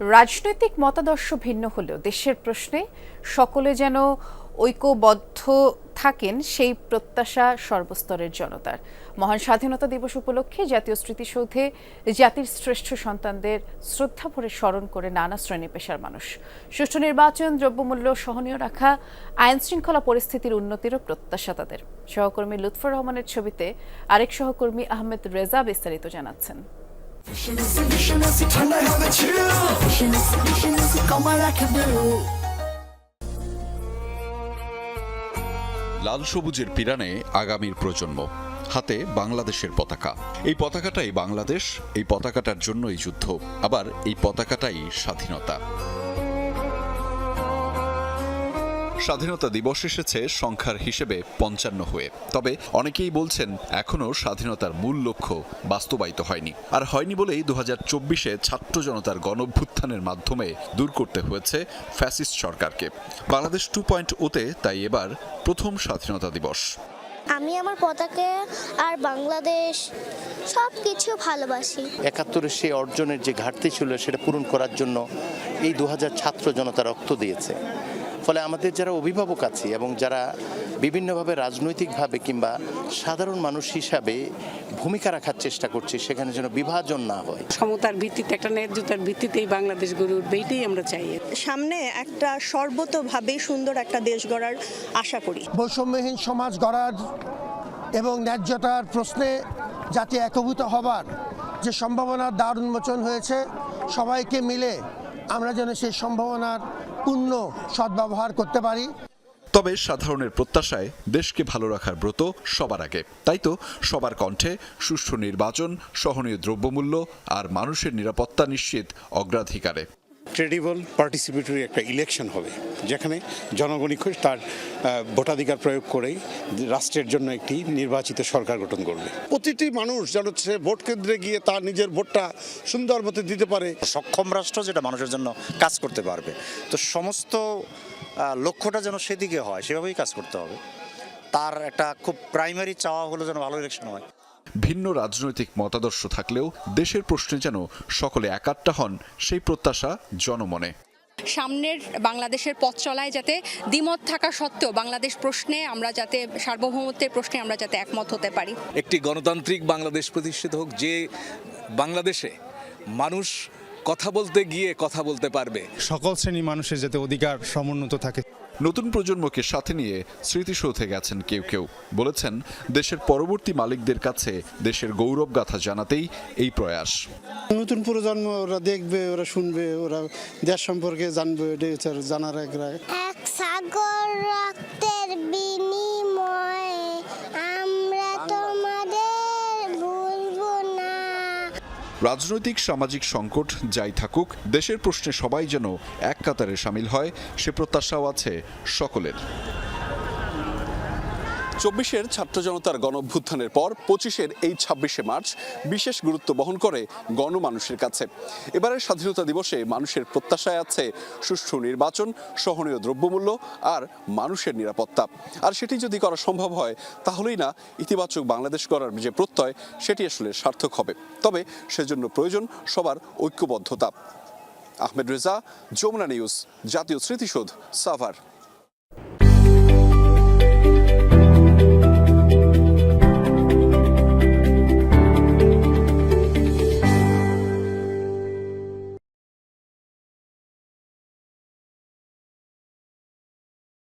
রাজনৈতিক মতাদর্শ ভিন্ন হলেও দেশের প্রশ্নে সকলে যেন ঐক্যবদ্ধ থাকেন, সেই প্রত্যাশা সর্বস্তরের জনতার। মহান স্বাধীনতা দিবস উপলক্ষে জাতীয় স্মৃতিসৌধে জাতির শ্রেষ্ঠ সন্তানদের শ্রদ্ধা ভরে স্মরণ করে নানা শ্রেণি পেশার মানুষ। সুষ্ঠু নির্বাচন, দ্রব্যমূল্য সহনীয় রাখা আইন শৃঙ্খলা পরিস্থিতির উন্নতিরও প্রত্যাশা তাদের। সহকর্মী লুৎফর রহমানের ছবিতে আরেক সহকর্মী আহমেদ রেজা বিস্তারিত জানাচ্ছেন। লাল সবুজের পিরানে আগামীর প্রজন্ম, হাতে বাংলাদেশের পতাকা। এই পতাকাটাই বাংলাদেশ, এই পতাকাটার জন্যই যুদ্ধ, আবার এই পতাকাটাই স্বাধীনতা। স্বাধীনতা দিবস এসেছে সংখ্যার হিসেবে পঞ্চান্ন হয়ে। তবে অনেকেই বলছেন এখনও স্বাধীনতার মূল লক্ষ্য বাস্তবায়িত হয়নি। আর হয়নি বলেই দু হাজার চব্বিশে ছাত্র জনতার গণভ্যুত্থানের মাধ্যমে দূর করতে হয়েছে ফ্যাসিস্ট সরকারকে। বাংলাদেশ টু পয়েন্ট ওতে তাই এবার প্রথম স্বাধীনতা দিবস। আমি আমার পতাকা আর বাংলাদেশ সব কিছু ভালোবাসি। একাত্তরের সেই অর্জনের যে ঘাটতি ছিল সেটা পূরণ করার জন্য এই দু হাজার ছাত্র জনতা রক্ত দিয়েছে। ফলে আমাদের যারা অভিভাবক আছি এবং যারা বিভিন্নভাবে রাজনৈতিকভাবে কিংবা সাধারণ মানুষ হিসাবে ভূমিকা রাখার চেষ্টা করছি সেখানে যেন বিভাজন না হয়। সমতার ভিত্তিতে একটা ন্যায্যতার ভিত্তিতেই বাংলাদেশ গড়ে উঠবে এটাই আমরা চাই। সামনে একটা সর্বতোভাবে সুন্দর একটা দেশ গড়ার আশা করি। বৈষম্যহীন সমাজ গড়ার এবং ন্যায্যতার প্রশ্নে জাতি একভূত হবার যে সম্ভাবনার দ্বার উন্মোচন হয়েছে সবাইকে মিলে আমরা যেন সেই সম্ভাবনার পূর্ণ সদ্ব্যবহার করতে পারি। তবে সাধারণের প্রত্যাশায় দেশকে ভালো রাখার ব্রত সবার আগে। তাই তো, সবার কণ্ঠে সুষ্ঠু নির্বাচন, সহনীয় দ্রব্যমূল্য আর মানুষের নিরাপত্তা নিশ্চিত অগ্রাধিকারে। ক্রেডিবল পার্টিসিপেটরি একটা ইলেকশন হবে, যেখানে জনগণই তার ভোটাধিকার প্রয়োগ করেই রাষ্ট্রের জন্য একটি নির্বাচিত সরকার গঠন করবে। প্রতিটি মানুষ যেন সে ভোট কেন্দ্রে গিয়ে তার নিজের ভোটটা সুন্দর মতো দিতে পারে। সক্ষম রাষ্ট্র যেটা মানুষের জন্য কাজ করতে পারবে। তো সমস্ত লক্ষ্যটা যেন সেদিকে হয়, সেভাবেই কাজ করতে হবে। তার একটা খুব প্রাইমারি চাওয়া হলো যেন ভালো ইলেকশন হয়। ভিন্ন রাজনৈতিক মতাদর্শ থাকলেও দেশের প্রশ্নে যেন সকলে একাট্টা হন সেই প্রত্যাশা জনমনে। সামনের বাংলাদেশের পথ চলায় যাতে দ্বিমত থাকা সত্ত্বেও বাংলাদেশ প্রশ্নে আমরা যাতে সার্বভৌমত্বের প্রশ্নে আমরা যাতে একমত হতে পারি। একটি গণতান্ত্রিক বাংলাদেশ প্রতিষ্ঠিত হোক যে বাংলাদেশে মানুষ কথা বলতে গিয়ে কথা বলতে পারবে। সকল শ্রেণি মানুষের যাতে অধিকার সমুন্নত থাকে। নতুন প্রজন্মকে সাথে নিয়ে স্মৃতিসৌধে গেছেন কেউ কেউ বলেছেন দেশের পরবর্তী মালিকদের কাছে দেশের গৌরব গাথা জানাতেই এই প্রয়াস নতুন প্রজন্ম ওরা দেখবে ওরা শুনবে ওরা দেশ সম্পর্কে জানবে জানার এক রায়। এক সাগর রক্তের বিনিময়ে রাজনৈতিক, সামাজিক সংকট যাই থাকুক, দেশের প্রশ্নে সবাই যেন এক কাতারে সামিল হয়, সে প্রত্যাশাও আছে সকলের। চব্বিশের ছাত্র জনতার গণঅভ্যুত্থানের পর পঁচিশের এই ছাব্বিশে মার্চ বিশেষ গুরুত্ব বহন করে গণমানুষের কাছে। এবারের স্বাধীনতা দিবসে মানুষের প্রত্যাশায় আছে সুষ্ঠু নির্বাচন, সহনীয় দ্রব্যমূল্য আর মানুষের নিরাপত্তা। আর সেটি যদি করা সম্ভব হয়, তাহলেই না ইতিবাচক বাংলাদেশ গড়ার যে প্রত্যয়, সেটি আসলে সার্থক হবে। তবে সেজন্য প্রয়োজন সবার ঐক্যবদ্ধতা। আহমেদ রেজা, যমুনা নিউজ, জাতীয় স্মৃতিসৌধ, সাভার।